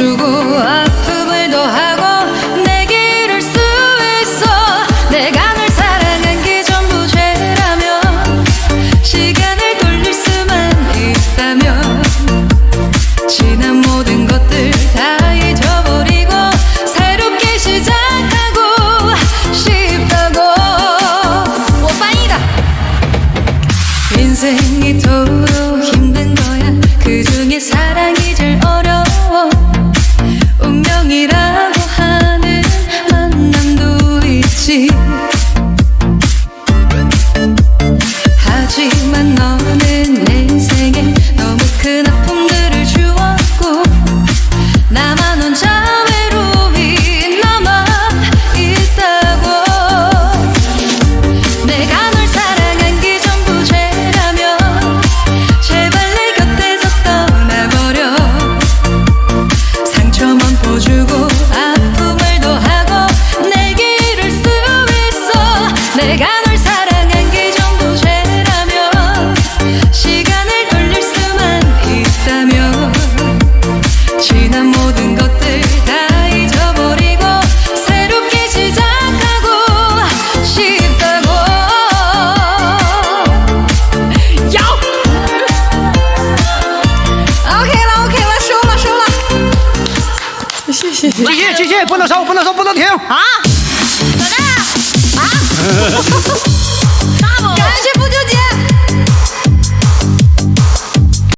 주고 아픔을 더하고 내게 이를 수 있어. 내가 널 사랑한 게 전부 죄라면 시간을 돌릴 수만 있다면 지난 모든 것들 다 잊어버리고 새롭게 시작하고 싶다고. 오빠이다. 인생이 도로 see. 继续，继续，不能收，不能收，不能停啊！